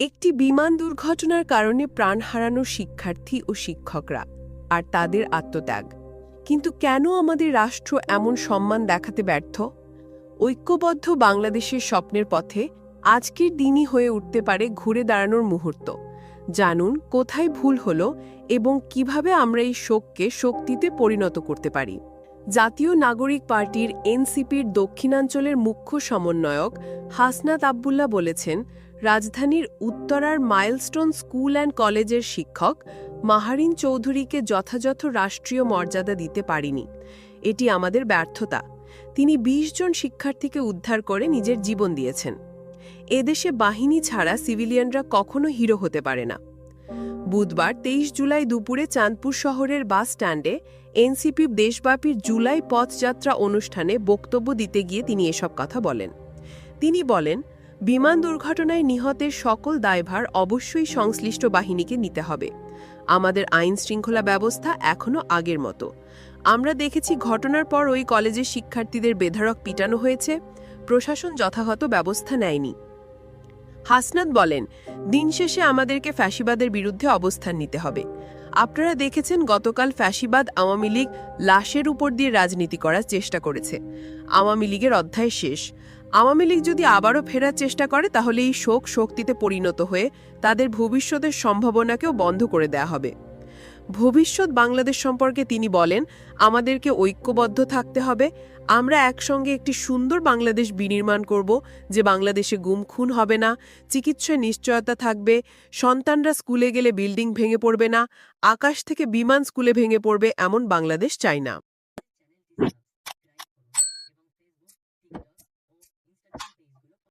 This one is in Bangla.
একটি বিমান দুর্ঘটনার কারণে প্রাণ হারানো শিক্ষার্থী ও শিক্ষকরা আর তাদের আত্মত্যাগ। কিন্তু কেন আমাদের রাষ্ট্র এমন সম্মান দেখাতে ব্যর্থ? ঐক্যবদ্ধ বাংলাদেশের স্বপ্নের পথে আজকের দিনই হয়ে উঠতে পারে ঘুরে দাঁড়ানোর মুহূর্ত। জানুন, কোথায় ভুল হলো এবং কীভাবে আমরা এই শোককে শক্তিতে পরিণত করতে পারি? জাতীয় নাগরিক পার্টির এনসিপির দক্ষিণাঞ্চলের মুখ্য সমন্বয়ক হাসনাত আবদুল্লাহ বলেছেন রাজধানীর উত্তরার মাইলস্টোন স্কুল অ্যান্ড কলেজের শিক্ষক মাহারিন চৌধুরীকে যথাযথ রাষ্ট্রীয় মর্যাদা দিতে পারিনি। এটি আমাদের ব্যর্থতা। তিনি ২০ জন শিক্ষার্থীকে উদ্ধার করে নিজের জীবন দিয়েছেন। এদেশে বাহিনী ছাড়া সিভিলিয়ানরা কখনো হিরো হতে পারে না। বুধবার তেইশ জুলাই দুপুরে চাঁদপুর শহরের বাস স্ট্যান্ডে এনসিপি দেশব্যাপী জুলাই পথযাত্রা অনুষ্ঠানে বক্তব্য দিতে গিয়ে তিনি এসব কথা বলেন। তিনি বলেন বিমান দুর্ঘটনায় নিহতের সকল দায়ভার অবশ্যই সংশ্লিষ্ট বাহিনীকে নিতে হবে। আমাদের আইন শৃঙ্খলা ব্যবস্থা এখনও আগের মতো। আমরা দেখেছি ঘটনার পর ওই কলেজের শিক্ষার্থীদের বেধারক পিটানো হয়েছে। প্রশাসন যথাযথ ব্যবস্থা নেয়নি। হাসনাত বলেন, দিন শেষে আমাদেরকে ফ্যাসিবাদের বিরুদ্ধে অবস্থান নিতে হবে। আপনারা দেখেছেন গতকাল ফ্যাসিবাদ আওয়ামী লীগ লাশের উপর দিয়ে রাজনীতি করার চেষ্টা করেছে। আওয়ামী লীগের অধ্যায় শেষ। আওয়ামী লীগ যদি আবারও ফেরার চেষ্টা করে, তাহলে এই শোক শক্তিতে পরিণত হয়ে তাদের ভবিষ্যতের সম্ভাবনাকেও বন্ধ করে দেয়া হবে। ভবিষ্যৎ বাংলাদেশ সম্পর্কে তিনি বলেন, আমাদেরকে ঐক্যবদ্ধ থাকতে হবে। আমরা একসঙ্গে একটি সুন্দর বাংলাদেশ বিনির্মাণ করব, যে বাংলাদেশে গুম খুন হবে না, চিকিৎসায় নিশ্চয়তা থাকবে, সন্তানরা স্কুলে গেলে বিল্ডিং ভেঙে পড়বে না, আকাশ থেকে বিমান স্কুলে ভেঙে পড়বে, এমন বাংলাদেশ চাই না।